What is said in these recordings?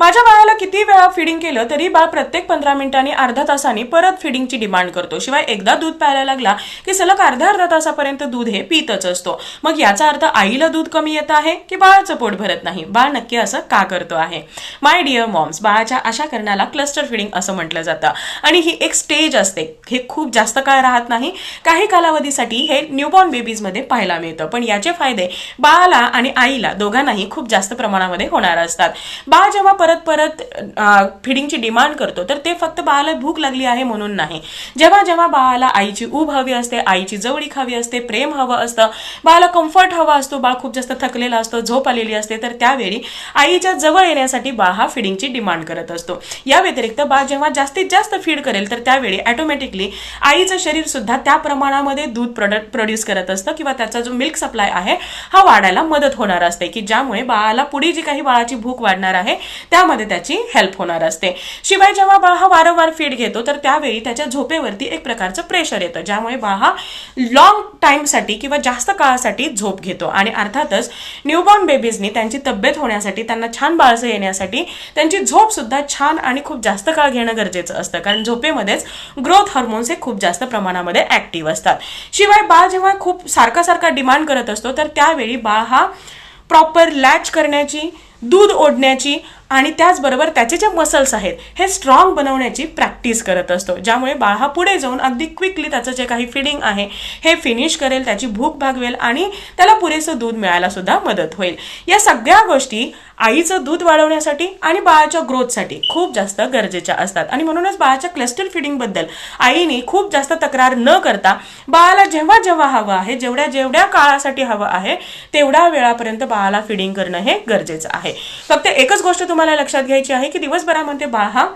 माझ्या बाळाला किती वेळा फिडिंग केलं तरी बाळ प्रत्येक पंधरा मिनिटांनी अर्धा तासांनी परत फिडिंगची डिमांड करतो. शिवाय एकदा दूध प्यायला लागला की सलग अर्ध्या अर्धा तासापर्यंत दूध हे पितच असतो. मग याचा अर्थ आईला दूध कमी येत आहे की बाळाचं पोट भरत नाही? बाळ नक्की असं का करतो आहे? माय डिअर मॉम्स बाळाच्या अशा करण्याला क्लस्टर फिडिंग असं म्हटलं जातं. आणि ही एक स्टेज असते. हे खूप जास्त काळ राहत नाही. काही कालावधीसाठी हे न्यूबॉर्न बेबीजमध्ये पाहायला मिळतं. पण याचे फायदे बाळाला आणि आईला दोघांनाही खूप जास्त प्रमाणामध्ये होणार असतात. बाळ जेव्हा परत परत फिडिंगची डिमांड करतो तर ते फक्त बाळाला भूक लागली आहे म्हणून नाही. जेव्हा जेव्हा बाळाला आईची ऊब हवी असते आईची जवळीक हवी असते प्रेम हवं असतं बाळाला कम्फर्ट हवा असतो बाळ खूप जास्त थकलेला असतो झोप आलेली असते तर त्यावेळी आईच्या जवळ येण्यासाठी बाळ हा फिडिंगची डिमांड करत असतो. या व्यतिरिक्त बाळ जेव्हा जास्तीत जास्त फीड करेल तर त्यावेळी ऑटोमॅटिकली आईचं शरीर सुद्धा त्या प्रमाणामध्ये दूध प्रोडक्ट प्रोड्यूस करत असतं किंवा त्याचा जो मिल्क सप्लाय आहे हा वाढायला मदत होणार असते की ज्यामुळे बाळाला पुढे जी काही बाळाची भूक वाढणार आहे त्यामध्ये त्याची हेल्प होणार असते. शिवाय जेव्हा बाळ हा वारंवार फीड घेतो तर त्यावेळी त्याच्या झोपेवरती एक प्रकारचं प्रेशर येतं ज्यामुळे बाळ हा लॉंग टाईमसाठी किंवा जास्त काळासाठी झोप घेतो. आणि अर्थातच न्यूबॉर्न बेबीजनी त्यांची तब्येत होण्यासाठी त्यांना छान बाळसं येण्यासाठी त्यांची झोपसुद्धा छान आणि खूप जास्त काळ घेणं गरजेचं असतं. कारण झोपेमध्येच ग्रोथ हार्मोन्स हे खूप जास्त प्रमाणामध्ये ॲक्टिव्ह असतात. शिवाय बाळ जेव्हा खूप सारखा सारखा डिमांड करत असतो तर त्यावेळी बाळ हा प्रॉपर लॅच करण्याची दूध ओढण्याची आणि त्याचबरोबर त्याचे जे मसल्स आहेत हे स्ट्रॉंग बनवण्याची प्रॅक्टिस करत असतो. ज्यामुळे बाळ हा पुढे जाऊन अगदी क्विकली त्याचं जे काही फिडिंग आहे हे फिनिश करेल त्याची भूक भागवेल आणि त्याला पुरेसं दूध मिळायला सुद्धा मदत होईल. या सगळ्या गोष्टी आईचं दूध वाढवण्यासाठी आणि बाळाच्या ग्रोथसाठी खूप जास्त गरजेच्या असतात. आणि म्हणूनच बाळाच्या क्लस्टर फिडिंगबद्दल आईने खूप जास्त तक्रार न करता बाळाला जेव्हा जेव्हा हवं आहे जेवढ्या जेवढ्या काळासाठी हवं आहे तेवढ्या वेळापर्यंत बाळाला फिडिंग करणं हे गरजेचं आहे. फक्त एकच गोष्ट तुम्हाला लक्षात घ्यायची आहे की दिवसभरामध्ये बाहा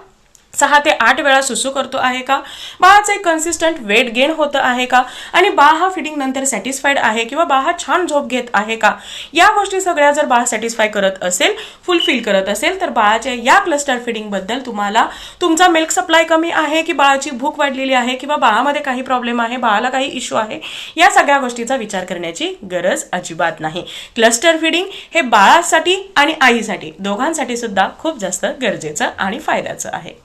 सहा ते आठ वेळा सुसू करतो आहे का? बाळाचं एक कन्सिस्टंट वेट गेन होतं आहे का? आणि बाळ हा फिडिंग नंतर सॅटिस्फाईड आहे किंवा बाळ हा छान झोप घेत आहे का? या गोष्टी सगळ्या जर बाळ सॅटिस्फाय करत असेल फुलफिल करत असेल तर बाळाच्या या क्लस्टर फिडिंगबद्दल तुम्हाला तुमचा मिल्क सप्लाय कमी आहे की बाळाची भूक वाढलेली आहे किंवा बाळामध्ये काही प्रॉब्लेम आहे बाळाला काही इश्यू आहे? या सगळ्या गोष्टीचा विचार करण्याची गरज अजिबात नाही. क्लस्टर फिडिंग हे बाळासाठी आणि आईसाठी दोघांसाठी सुद्धा खूप जास्त गरजेचं आणि फायद्याचं आहे.